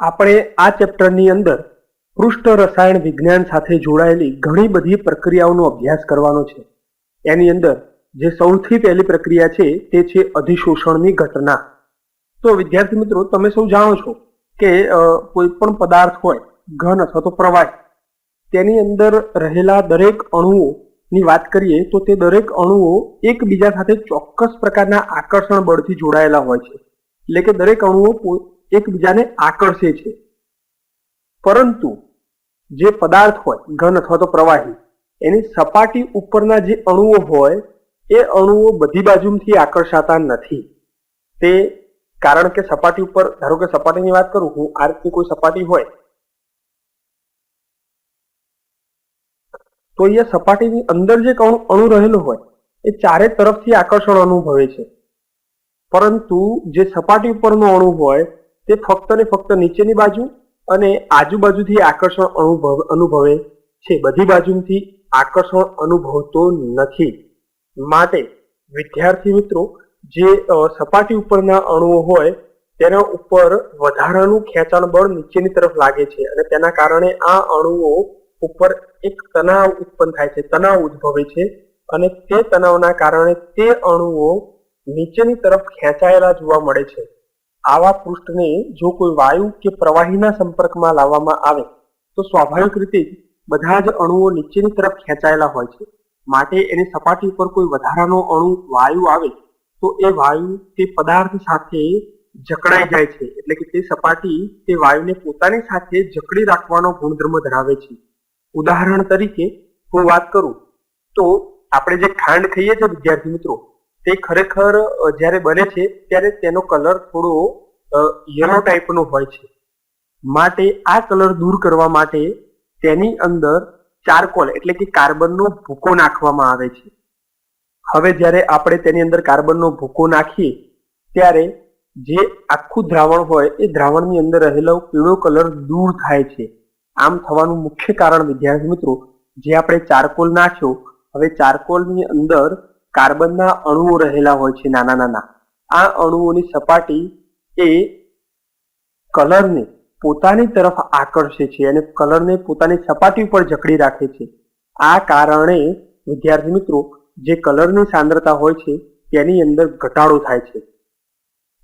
આપણે આ ચેપ્ટરની અંદર પૃષ્ઠ રસાયણ વિજ્ઞાન સાથે જોડાયેલી ઘણી બધી પ્રક્રિયાઓનો અભ્યાસ કરવાનો છે. એની અંદર જે સૌથી પહેલી પ્રક્રિયા છે તે છે અધિશોષણની ઘટના. તો વિદ્યાર્થી મિત્રો, તમે સૌ જાણો છો કે કોઈ પણ પદાર્થ હોય, ઘન અથવા તો પ્રવાહી, તેની અંદર રહેલા દરેક અણુઓની વાત કરીએ તો તે દરેક અણુઓ એકબીજા સાથે ચોક્કસ પ્રકારના આકર્ષણ બળથી જોડાયેલા હોય છે. એટલે કે દરેક અણુઓ એકબીજાને આકર્ષે છે. પરંતુ જે પદાર્થ હોય, ઘન અથવા તો પ્રવાહી, એની સપાટી ઉપરના જે અણુઓ હોય, એ અણુઓ બધી બાજુથી આકર્ષાતા નથી. તે કારણ કે સપાટી ઉપર, ધારો કે સપાટીની વાત કરું, હું આ રીતની કોઈ સપાટી હોય, તો અહીંયા સપાટીની અંદર જે અણુ રહેલો હોય, એ ચારે તરફથી આકર્ષણ અનુભવે છે. પરંતુ જે સપાટી ઉપરનો અણુ હોય તે ફક્ત ને ફક્ત નીચેની બાજુ અને આજુબાજુથી આકર્ષણ અનુભવ, અનુભવે છે. બધી બાજુથી આકર્ષણ અનુભવતો નથી. માટે વિદ્યાર્થી મિત્રો, જે સપાટી ઉપરના અણુઓ હોય, તેના ઉપર વધારાનું ખેંચાણ બળ નીચેની તરફ લાગે છે અને તેના કારણે આ અણુઓ ઉપર એક તણાવ ઉત્પન્ન થાય છે. તણાવ ઉદ્ભવે છે અને તે તણાવના કારણે તે અણુઓ નીચેની તરફ ખેંચાયેલા જોવા મળે છે. આવા પૃષ્ઠને જો કોઈ વાયુ કે પ્રવાહીના સંપર્કમાં લાવવામાં આવે, તો સ્વાભાવિક રીતે બધા જ અણુઓ નીચેની તરફ ખેંચાયેલા હોય છે. માટે એની સપાટી પર કોઈ વધારાનો અણુ વાયુ આવે, તો એ વાયુ તે પદાર્થ સાથે જકડાઈ જાય છે. એટલે કે તે સપાટી તે વાયુને પોતાની સાથે જકડી રાખવાનો ગુણધર્મ ધરાવે છે. ઉદાહરણ તરીકે, હું વાત કરું, તો આપણે જે ખાંડ ખાઈએ છીએ, વિદ્યાર્થી મિત્રો તે ખરેખર જ્યારે બને છે ત્યારે તેનો કલર થોડો યલો ટાઈપનો હોય છે. માટે આ કલર દૂર કરવા માટે તેની અંદર ચારકોલ એટલે કે કાર્બનનો ભૂકો નાખવામાં આવે છે. હવે જ્યારે આપણે તેની અંદર કાર્બનનો ભૂકો નાખીએ ત્યારે જે આખું દ્રાવણ હોય એ દ્રાવણની અંદર રહેલો પીળો કલર દૂર થાય છે. આમ થવાનું મુખ્ય કારણ વિદ્યાર્થી મિત્રો જે આપણે ચારકોલ નાખ્યો હવે ચારકોલની અંદર કાર્બનના અણુઓ રહેલા હોય છે, નાના નાના. આ અણુઓની સપાટી એ કલરને પોતાની તરફ આકર્ષે છે અને કલરને પોતાની સપાટી ઉપર જકડી રાખે છે. આ કારણે, વિદ્યાર્થી મિત્રો, જે કલરની સાંદ્રતા હોય છે, તેની અંદર ઘટાડો થાય છે.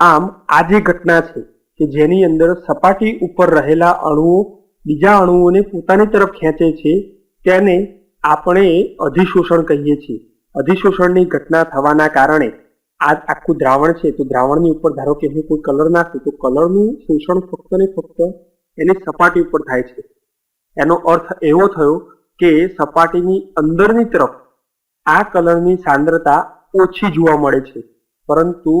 આમ, આ જે ઘટના છે કે જેની અંદર સપાટી ઉપર રહેલા અણુઓ બીજા અણુઓને પોતાની તરફ ખેંચે છે, તેને આપણે અધિશોષણ કહીએ છીએ. અધિશોષણની ઘટના થવાના કારણે આ આખું દ્રાવણ છે, તો દ્રાવણની ઉપર ધારો કે હું કોઈ કલર નાખું, તો કલરનું શોષણ ફક્ત ને ફક્ત એની સપાટી ઉપર થાય છે. એનો અર્થ એવો થયો કે સપાટીની અંદરની તરફ આ કલરની સાંદ્રતા ઓછી જોવા મળે છે, પરંતુ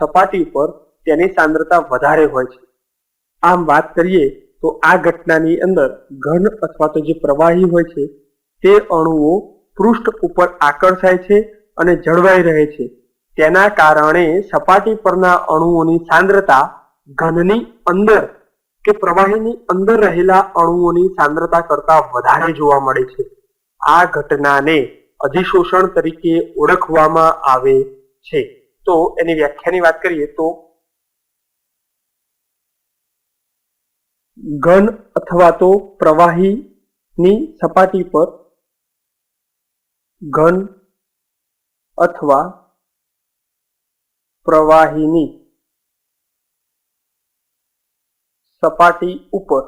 સપાટી ઉપર તેની સાંદ્રતા વધારે હોય છે. આમ વાત કરીએ તો આ ઘટનાની અંદર ઘન અથવા તો જે પ્રવાહી હોય છે, તે અણુઓ પૃષ્ઠ ઉપર આકર્ષાય છે અને જળવાઈ રહે છે. તેના કારણે સપાટી પરના અણુઓની સાંદ્રતા ઘનની અંદર કે પ્રવાહીની અંદર રહેલા અણુઓની સાંદ્રતા કરતા વધારે જોવા મળે છે. આ ઘટનાને અધિશોષણ તરીકે ઓળખવામાં આવે છે. તો એની વ્યાખ્યાની વાત કરીએ તો ઘન અથવા તો પ્રવાહીની સપાટી પર ઘન અથવા પ્રવાહીની સપાટી ઉપર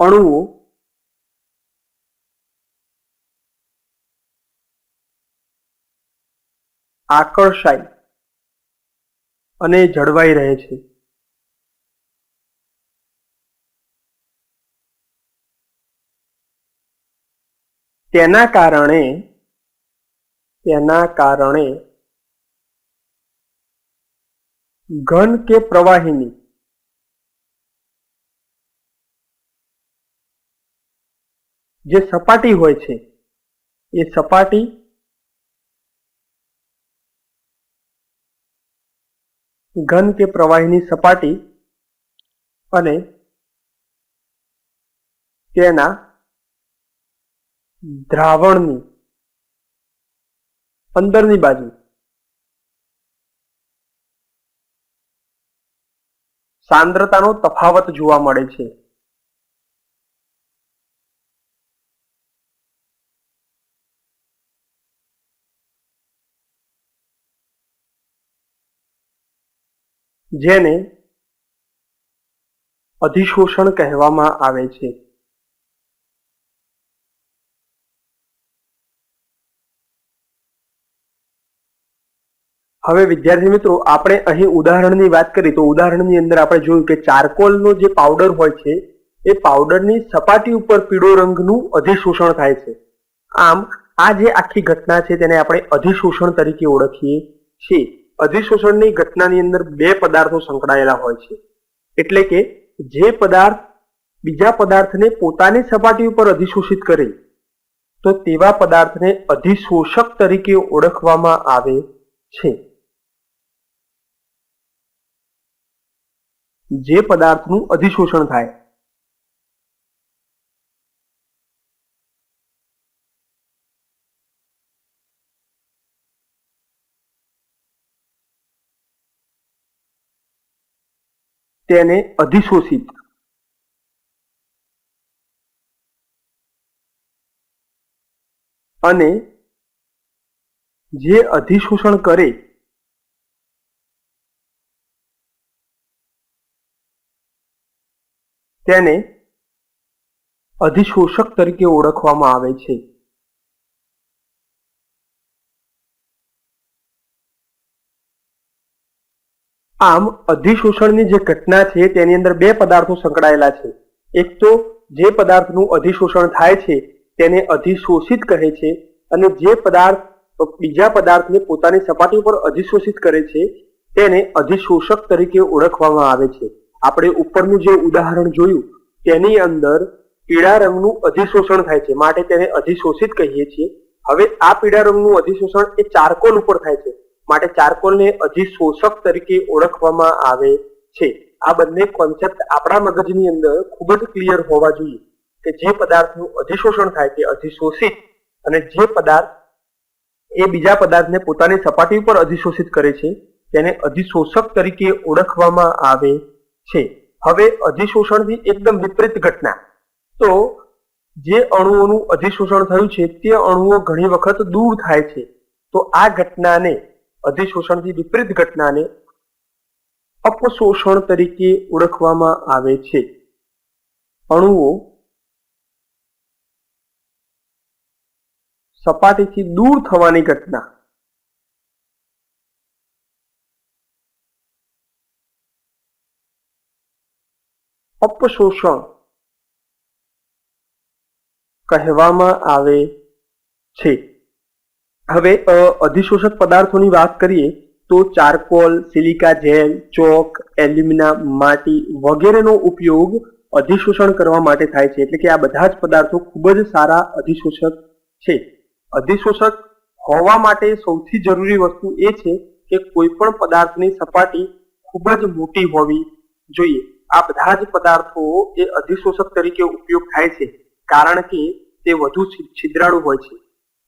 અણુઓ આકર્ષાય અને જળવાઈ રહે છે. તેના કારણે તેના કારણે ઘન કે પ્રવાહીની જે સપાટી હોય છે, એ સપાટી ઘન કે પ્રવાહીની સપાટી અને તેના દ્રાવણની અંદરની બાજુ સાંદ્રતાનો તફાવત જોવા મળે છે. જેને અધિશોષણ કહેવામાં આવે છે. હવે વિદ્યાર્થી મિત્રો, આપણે અહીં ઉદાહરણની વાત કરી, તો ઉદાહરણની અંદર આપણે જોયું કે ચારકોલનો જે પાવડર હોય છે, એ પાવડરની સપાટી ઉપર પીળો રંગનું અધિશોષણ થાય છે. આમ, આ જે આખી ઘટના છે, તેને આપણે અધિશોષણ તરીકે ઓળખીએ છીએ. અધિશોષણની ઘટનાની અંદર બે પદાર્થો સંકળાયેલા હોય છે. એટલે કે, જે પદાર્થ બીજા પદાર્થને પોતાની સપાટી ઉપર અધિશોષિત કરે, તો તેવા પદાર્થને અધિશોષક તરીકે ઓળખવામાં આવે છે. જે પદાર્થનું અધિશોષણ થાય. તેને અધિશોષિત. અને જે અધિશોષણ કરે તેને અધિશોષક તરીકે ઓળખવામાં આવે છે. આમ, અધિશોષણની જે ઘટના છે, તેની અંદર બે પદાર્થો સંકળાયેલા છે. એક તો જે પદાર્થનું અધિશોષણ થાય છે, તેને અધિશોષિત કહે છે અને જે પદાર્થ, બીજા પદાર્થને પોતાની સપાટી ઉપર અધિશોષિત કરે છે, તેને અધિશોષક તરીકે ઓળખવામાં આવે છે. આપણે ઉપરનું જે ઉદાહરણ જોયું, તેની અંદર પીળા રંગનું અધિશોષણ થાય છે. માટે તેને અધિશોષિત કહીએ છીએ. હવે આ પીળા રંગનું અધિશોષણ એ ચારકોલ ઉપર થાય છે. માટે ચારકોલને અધિશોષક તરીકે ઓળખવામાં આવે છે. આ બંને કોન્સેપ્ટ આપણા મગજની અંદર ખૂબ જ ક્લિયર હોવા જોઈએ કે જે પદાર્થનું અધિશોષણ થાય છે અધિશોષિત અને જે પદાર્થ એ બીજા પદાર્થને પોતાની સપાટી ઉપર અધિશોષિત કરે છે, તેને અધિશોષક તરીકે ઓળખવામાં આવે છે. હવે અધિશોષણથી એકદમ વિપરીત ઘટના. તો જે અણુઓનું અધિશોષણ થયું છે, તે અણુઓ ઘણી વખત દૂર થાય છે. તો આ ઘટનાને અધિશોષણથી વિપરીત ઘટનાને અપશોષણ તરીકે ઓળખવામાં આવે છે. અણુઓ સપાટીથી દૂર થવાની ઘટના. અપશોષણ કહેવામાં આવે છે. હવે અધિશોષક પદાર્થોની વાત કરીએ તો charcoal, silica gel, chalk, alumina, માટી વગેરેનો ઉપયોગ અધિશોષણ કરવા માટે થાય છે. એટલે કે આ બધા જ પદાર્થો ખૂબ જ સારા અધિશોષક છે. અધિશોષક હોવા માટે સૌથી જરૂરી વસ્તુ એ છે કે કોઈ પણ પદાર્થની સપાટી ખૂબ જ મોટી હોવી જોઈએ. આ બધા જ પદાર્થો એ અધિશોષક તરીકે ઉપયોગ થાય છે, કારણ કે તે વધુ છિદ્રાળુ હોય છે.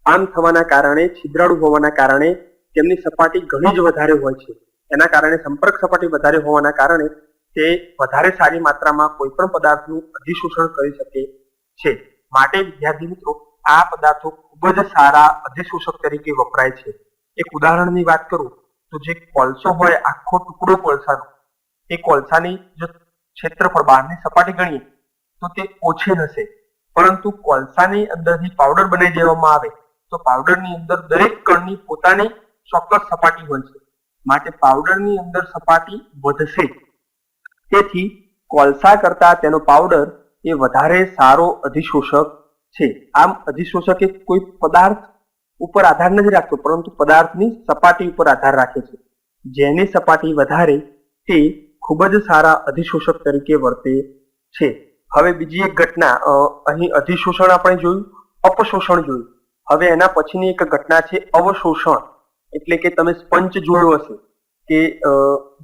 આમ થવાના કારણે, છિદ્રાળુ હોવાના કારણે તેમની સપાટી ઘણી જ વધારે હોય છે. એના કારણે સંપર્ક સપાટી વધારે હોવાના કારણે તે વધારે સારી માત્રામાં કોઈ પણ પદાર્થનું અધિશોષણ કરી શકે છે. માટે વિદ્યાર્થી મિત્રો, આ પદાર્થો ખૂબ જ સારા અધિશોષક તરીકે વપરાય છે. એક ઉદાહરણની વાત કરું, તો જે કોલસો હોય, આખો ટુકડો કોલસાનો, એ કોલસાની જો ક્ષેત્રફળ બહારની સપાટી ગણીએ તો તે ઓછી હશે પરંતુ કોલસાની અંદરથી પાવડર બનાવી દેવામાં આવે તો પાવડરની અંદર દરેક કણની પોતાની ચોક્કસ સપાટી હોય છે. માટે પાવડરની અંદર સપાટી વધશે. તેથી કોલસા કરતા તેનો પાવડર એ વધારે સારો અધિશોષક છે. આમ અધિશોષક એ કોઈ પદાર્થ ઉપર આધાર નથી રાખતો, પરંતુ પદાર્થની સપાટી ઉપર આધાર રાખે છે. જેની સપાટી વધારે તે ખૂબ જ સારા અધિશોષક તરીકે વર્તે છે. હવે બીજી એક ઘટના અહીં અધિશોષણ આપણે જોયું, અપશોષણ જોયું. હવે એના પછીની એક ઘટના છે અવશોષણ. એટલે કે તમે સ્પંચ જોયો હશે કે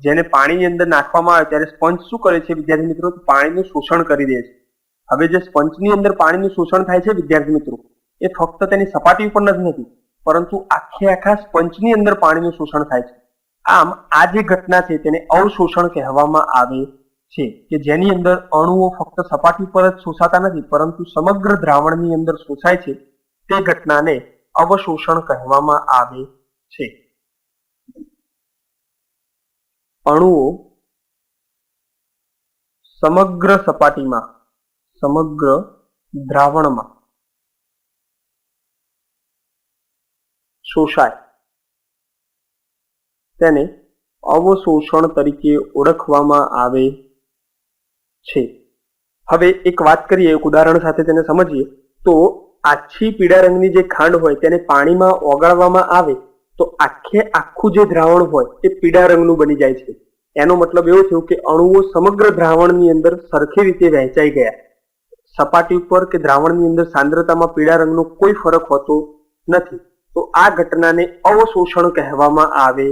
જેને પાણીની અંદર નાખવામાં આવે ત્યારે સ્પંચ શું કરે છે વિદ્યાર્થી મિત્રો? પાણીનું શોષણ કરી દે છે. હવે જે સ્પંચની અંદર પાણીનું શોષણ થાય છે વિદ્યાર્થી મિત્રો, એ ફક્ત તેની સપાટી ઉપર નથી થતું પરંતુ આખે આખા સ્પંચની અંદર પાણીનું શોષણ થાય છે. આમ આ જે ઘટના છે તેને અવશોષણ કહેવામાં આવે છે, કે જેની અંદર અણુઓ ફક્ત સપાટી પર જ શોષાતા નથી, પરંતુ સમગ્ર દ્રાવણની અંદર શોષાય છે, તે ઘટનાને અવશોષણ કહેવામાં આવે છે. અણુઓ સમગ્ર સપાટીમાં, સમગ્ર દ્રાવણમાં શોષાય. તેને અવશોષણ તરીકે ઓળખવામાં આવે છે. હવે એક વાત કરીએ, એક ઉદાહરણ સાથે તેને સમજીએ. તો આછી પીળા રંગની જે ખાંડ હોય તેને પાણીમાં ઓગાળવામાં આવે, તો આખે આખું જે દ્રાવણ હોય તે પીળા રંગનું બની જાય છે. એનો મતલબ એવો થયો કે અણુઓ સમગ્ર દ્રાવણની અંદર સરખી રીતે વહેંચાઈ ગયા. સપાટી ઉપર કે દ્રાવણની અંદર સાંદ્રતામાં પીળા રંગનો કોઈ ફરક હોતો નથી. તો આ ઘટનાને અવશોષણ કહેવામાં આવે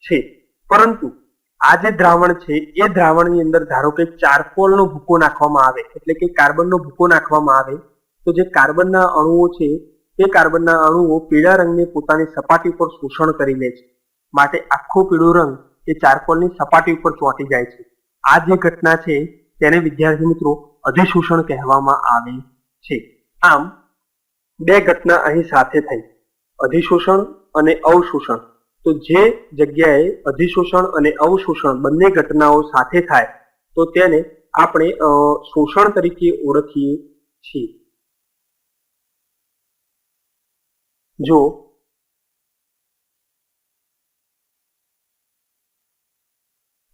છે. પરંતુ આ જે દ્રાવણ છે, એ દ્રાવણની અંદર ધારો કે ચારકોલનો ભૂકો નાખવામાં આવે, એટલે કે કાર્બનનો ભૂકો નાખવામાં આવે, તો જે કાર્બનના અણુઓ છે તે કાર્બનના અણુઓ પીળા રંગને પોતાની સપાટી પર શોષણ કરી લે છે. માટે આખો પીળો રંગ એ ચારકોલની સપાટી ઉપર ચોંટી જાય છે. આ જે ઘટના છે, તેને વિદ્યાર્થી મિત્રો અધિશોષણ કહેવામાં આવે છે. આમ, બે ઘટના અહીં સાથે થઈ. અધિશોષણ અને અવશોષણ. તો જે જગ્યાએ અધિશોષણ અને અવશોષણ બંને ઘટનાઓ સાથે થાય, તો તેને આપણે શોષણ તરીકે ઓળખીએ છીએ. જો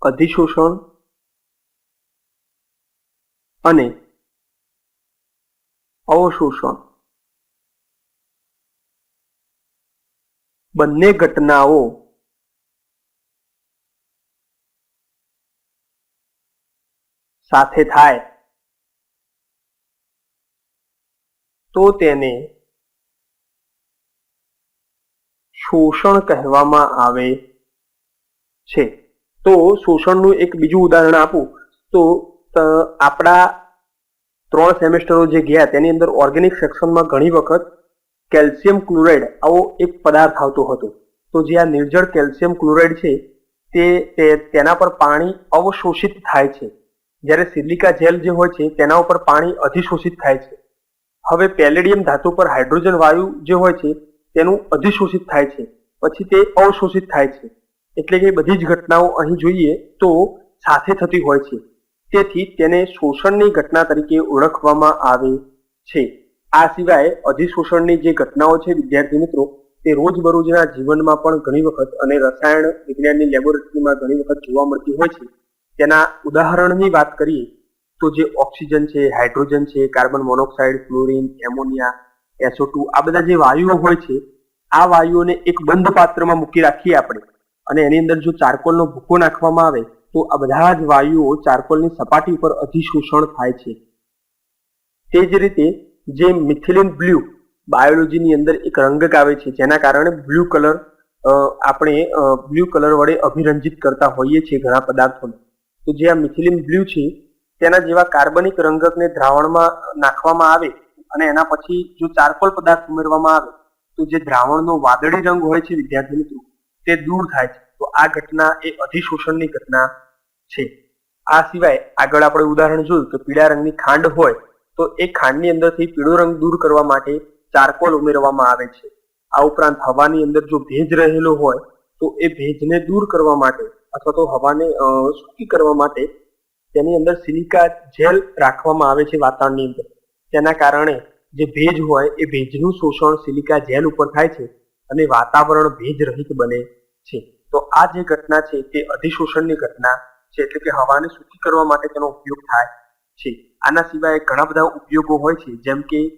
અધિશોષણ અને અવશોષણ બંને ઘટનાઓ સાથે થાય. તો તેને શોષણ કહેવામાં આવે છે. તો શોષણનું એક બીજું ઉદાહરણ આપું. તો આપણા ત્રણ સેમેસ્ટરો જે ગયા, તેની અંદર ઓર્ગેનિક સેક્શનમાં ઘણી વખત કેલ્શિયમ ક્લોરાઇડ આવો એક પદાર્થ આવતો હતો. તો જે આ નિર્જળ કેલ્શિયમ ક્લોરાઇડ છે, તે તેના પર પાણી અવશોષિત થાય છે. જ્યારે સિલિકા જેલ જે હોય છે, તેના ઉપર પાણી અધિશોષિત થાય છે. હવે પેલેડિયમ ધાતુ પર હાઇડ્રોજન વાયુ જે હોય છે, તેનું અધિશોષિત થાય છે. પછી તે અવશોષિત થાય છે. એટલે કે બધી જ ઘટનાઓ અહીં જોઈએ તો સાથે થતી હોય છે. તેથી તેને શોષણની ઘટના તરીકે ઓળખવામાં આવે છે. આ સિવાય અધિશોષણની જે ઘટનાઓ છે, વિદ્યાર્થી મિત્રો, તે રોજબરોજના જીવનમાં પણ ઘણી વખત અને રસાયણ વિજ્ઞાનની લેબોરેટરીમાં ઘણી વખત જોવા મળતી હોય છે. તેના ઉદાહરણની વાત કરીએ, તો જે ઓક્સિજન છે, હાઇડ્રોજન છે, કાર્બન મોનોક્સાઇડ, ફ્લોરિન, એમોનિયા એસો આ બધા જે વાયુઓ હોય છે, આ વાયુઓને એક બંધ પાત્રમાં મૂકી રાખીએ આપણે. અને એની અંદર જો ચારકોલનો ભૂકો નાખવામાં આવે, તો આ બધા જ વાયુઓ ચારકોલની સપાટી ઉપર અધિશોષણ થાય છે. તે જ રીતે જે મિથિલિન બ્લુ બાયોલોજીની અંદર એક રંગક આવે છે, જેના કારણે બ્લુ કલર આપણે બ્લુ કલર વડે અભિરંજિત કરતા હોઈએ છીએ ઘણા પદાર્થોને. તો જે આ મિથિલિન બ્લુ છે, તેના જેવા કાર્બનિક રંગકને દ્રાવણમાં નાખવામાં આવે અને એના પછી જો ચારકોલ પદાર્થ ઉમેરવામાં આવે, તો જે દ્રાવણનો વાદળી રંગ હોય છે વિદ્યાર્થી મિત્રો, તે દૂર થાય છે. તો આ ઘટના એ અધિશોષણની ઘટના છે. આ સિવાય આગળ આપણે ઉદાહરણ જોયું કે પીળા રંગની ખાંડ હોય તો એ ખાંડની અંદરથી પીળો રંગ દૂર કરવા માટે ચારકોલ ઉમેરવામાં આવે છે. આ ઉપરાંત હવાની અંદર જો ભેજ રહેલો હોય, તો એ ભેજને દૂર કરવા માટે અથવા તો હવાને સૂકી કરવા માટે તેની અંદર સિલિકા જેલ રાખવામાં આવે છે વાતાવરણની અંદર. તેના કારણે જે ભેજ હોય, એ ભેજનું શોષણ સિલિકા જેલ ઉપર થાય છે અને વાતાવરણ ભેજ રહિત બને છે. તો આ જે ઘટના છે, તે અધિશોષણની ઘટના છે, એટલે કે હવાને સૂકી કરવા માટે તેનો ઉપયોગ થાય છે. આના સિવાય ઘણા બધા ઉપયોગો હોય છે, જેમ કે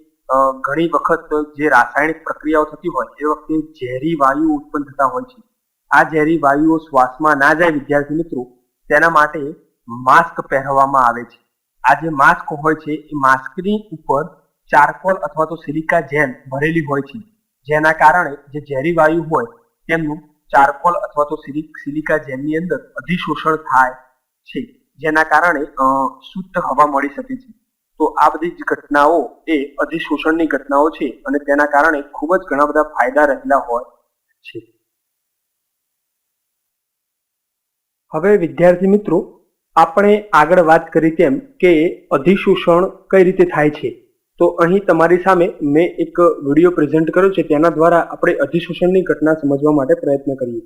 ઘણી વખત જે રાસાયણિક પ્રક્રિયાઓ થતી હોય, એ વખતે ઝેરી વાયુ ઉત્પન્ન થતા હોય છે. આ ઝેરી વાયુઓ શ્વાસમાં ના જાય, વિદ્યાર્થી મિત્રો, તેના માટે માસ્ક પહેરવામાં આવે છે. આ જે માસ્ક હોય છે, એ માસ્કની ઉપર ચારકોલ અથવા તો સિલિકા જેલ ભરેલી હોય છે. જેના કારણે જે ઝેરી વાયુ હોય, તેમનું ચારકોલ અથવા તો સિલિ- સિલિકા જેલની અંદર અધિશોષણ થાય છે. જેના કારણે શુદ્ધ હવા મળી શકે છે. તો આ બધી જ ઘટનાઓ એ અધિશોષણની ઘટનાઓ છે અને તેના કારણે ખૂબ જ ઘણા બધા ફાયદા રહેલા હોય છે. હવે વિદ્યાર્થી મિત્રો, આપણે આગળ વાત કરી તેમ કે અધિશોષણ કઈ રીતે થાય છે. તો અહીં તમારી સામે મેં એક વીડિયો પ્રેઝન્ટ કર્યો છે, તેના દ્વારા આપણે અધિશોષણની ઘટના સમજવા માટે પ્રયત્ન કરીએ.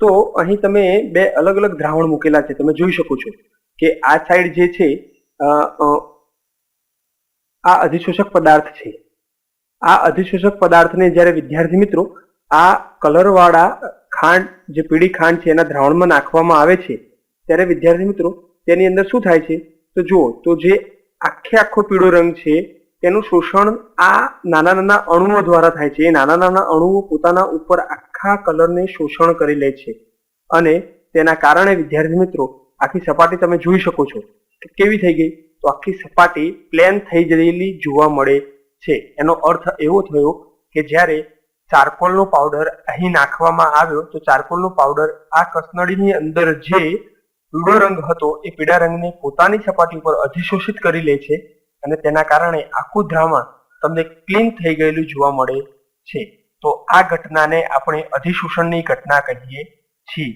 તો અહીં તમે બે અલગ અલગ દ્રાવણ મૂકેલા છે. તમે જોઈ શકો છો કે આ સાઈડ જે છે આ અધિશોષક પદાર્થ છે. આ અધિશોષક પદાર્થને જ્યારે વિદ્યાર્થી મિત્રો આ કલરવાળા ખાંડ, જે પીળી ખાંડ છે એના દ્રાવણમાં નાખવામાં આવે છે, ત્યારે વિદ્યાર્થી મિત્રો તેની અંદર શું થાય છે? તો જુઓ, તો જે આખે આખો પીળો રંગ છે, તેનું શોષણ આ નાના નાના અણુઓ દ્વારા થાય છે. એ નાના નાના અણુઓ પોતાના ઉપર આખા કલરને શોષણ કરી લે છે. અને તેના કારણે, વિદ્યાર્થી મિત્રો, આખી સપાટી તમે જોઈ શકો છો કેવી થઈ ગઈ. તો આખી સપાટી પ્લેન થઈ ગયેલી જોવા મળે છે. એનો અર્થ એવો થયો કે જ્યારે ચારકોલનો પાવડર અહીં નાખવામાં આવ્યો, તો ચારકોલનો પાવડર આ કસનળીની અંદર જે પીળો રંગ હતો, એ પીળા રંગને પોતાની સપાટી ઉપર અધિશોષિત કરી લે છે અને તેના કારણે આખું દ્રાવણ તમને ક્લીન થઈ ગયેલું જોવા મળે છે. તો આ ઘટનાને આપણે અધિશોષણની ઘટના કહીએ છીએ.